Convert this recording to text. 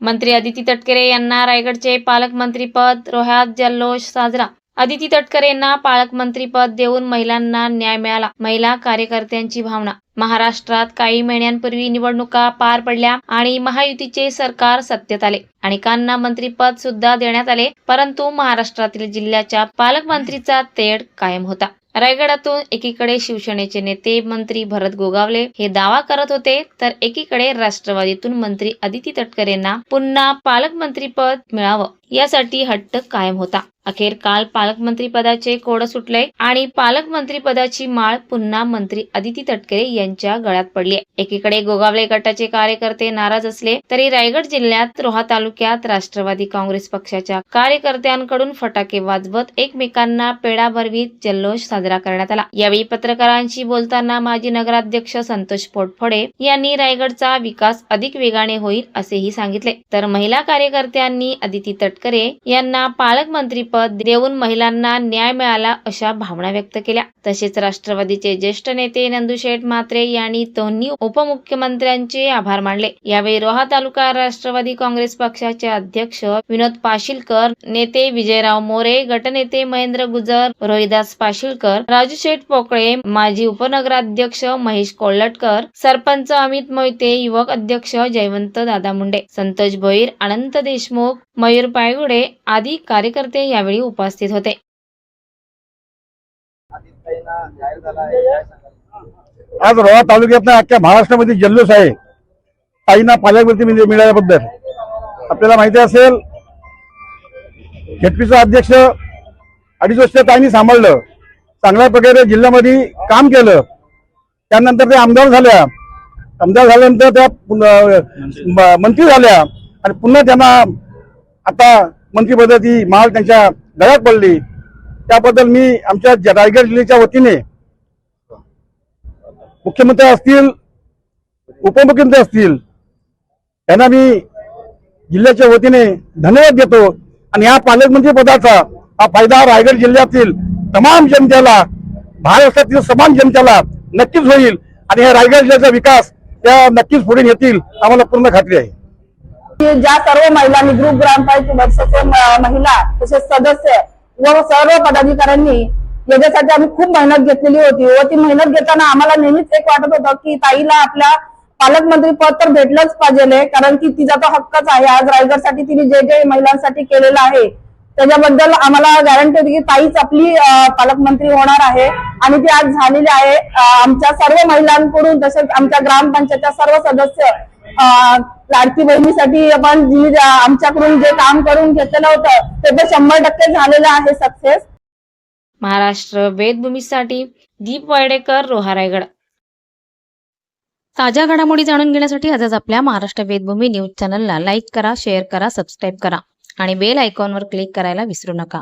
मंत्री अदिती तटकरे यांना रायगडचे पालकमंत्रीपद रोह्यात जल्लोष साजरा. अदिती तटकरेंना पालकमंत्रीपद देऊन महिलांना न्याय मिळाला. महिला कार्यकर्त्यांची भावना. महाराष्ट्रात काही महिन्यांपूर्वी निवडणुका पार पडल्या आणि महायुतीचे सरकार सत्तेत आले. अनेकांना मंत्रीपद सुद्धा देण्यात आले परंतु महाराष्ट्रातील जिल्ह्याच्या पालकमंत्रीचा तेढ कायम होता. रायगडातून एकीकडे शिवसेनेचे नेते मंत्री भरत गोगावले हे दावा करत होते तर एकीकडे राष्ट्रवादीतून मंत्री अदिती तटकरेंना पुन्हा पालकमंत्रीपद मिळावं यासाठी हट्ट कायम होता. अखेर काल पालकमंत्री पदाचे कोड सुटले आणि पालकमंत्री पदाची माळ पुन्हा मंत्री अदिती तटकरे यांच्या गळ्यात पडली. एकीकडे गोगावले गटाचे कार्यकर्ते नाराज असले तरी रायगड जिल्ह्यात रोहा तालुक्यात राष्ट्रवादी काँग्रेस पक्षाच्या कार्यकर्त्यांकडून फटाके वाजवत एकमेकांना पेढा भरवीत जल्लोष साजरा करण्यात आला. यावेळी पत्रकारांशी बोलताना माजी नगराध्यक्ष संतोष पोटफडे यांनी रायगडचा विकास अधिक वेगाने होईल असेही सांगितले. तर महिला कार्यकर्त्यांनी अदिती तटकरे यांना पालकमंत्री पद देऊन महिलांना न्याय मिळाला अशा भावना व्यक्त केल्या. तसेच राष्ट्रवादीचे ज्येष्ठ नेते नंदुशेठ ठाकरे यांनी दोन्ही उपमुख्यमंत्र्यांचे आभार मानले. यावेळी रोहा तालुका राष्ट्रवादी काँग्रेस पक्षाचे अध्यक्ष विनोद पाशीलकर नेते विजयराव मोरे गटनेते महेंद्र गुजर रोहिदास पाशीलकर राजू शेठ पोकळे माजी उपनगराध्यक्ष महेश कोल्हटकर सरपंच अमित मोहिते युवक अध्यक्ष जयवंत दादा मुंडे संतोष भोईर अनंत देशमुख मयूर पायगुडे आदी कार्यकर्ते यावेळी उपस्थित होते. आज रोहा तालुक्यातल्या अख्ख्या महाराष्ट्रामध्ये जल्लोष आहे. ताईंना पालकवरती मिळाल्याबद्दल. आपल्याला माहिती असेल झेडपीचा अध्यक्ष अडीच वर्ष ताईंनी सांभाळलं. चांगल्या प्रकारे जिल्ह्यामध्ये काम केलं. त्यानंतर ते आमदार झाल्या. आमदार झाल्यानंतर त्या मंत्री झाल्या. आणि पुन्हा त्यांना आता मंत्रिपदाची माळ त्यांच्या गळ्यात पडली. त्याबद्दल मी आमच्या रायगड जिल्ह्याच्या वतीने मुख्यमंत्री असतील उपमुख्यमंत्री असतील यांना मी जिल्ह्याच्या वतीने धन्यवाद देतो. आणि या पालकमंत्री पदाचा हा फायदा रायगड जिल्ह्यातील तमाम जनतेला महाराष्ट्रातील समान जनतेला नक्कीच होईल. आणि या रायगड जिल्ह्याचा विकास त्या नक्कीच पुढे नेतील आम्हाला पूर्ण खात्री आहे. की ज्या सर्व महिलांनी ग्रुप ग्रामपंचायत सदस्य महिला तसेच सदस्य व सर्व पदाधिकाऱ्यांनी याच्यासाठी आम्ही खूप मेहनत घेतलेली होती. व ती मेहनत घेताना आम्हाला नेहमीच एक वाटत होतं की ताईला आपल्या पालकमंत्री पद तर भेटलंच पाहिजे कारण की तिचा तो हक्कच आहे. आज रायगडसाठी तिने जे जे महिलांसाठी केलेलं आहे त्याच्याबद्दल आम्हाला गॅरंटी होती की ताईच आपली पालकमंत्री होणार आहे. आणि ती आज झालेली आहे. आमच्या सर्व महिलांकडून तसेच आमच्या ग्रामपंचायतच्या सर्व सदस्य लाडकी बहिणीसाठी आपण जी आमच्याकडून जे काम करून घेतलेलं होतं ते तर शंभर टक्के झालेलं आहे सक्सेस महाराष्ट्र वेदभूमीसाठी दीप वायडेकर रोहा रायगड ताज्या घडामोडी जाणून घेण्यासाठी आजच आपल्या महाराष्ट्र वेदभूमी न्यूज चॅनलला लाईक करा शेअर करा सबस्क्राईब करा आणि बेल आयकॉनवर क्लिक करायला विसरू नका.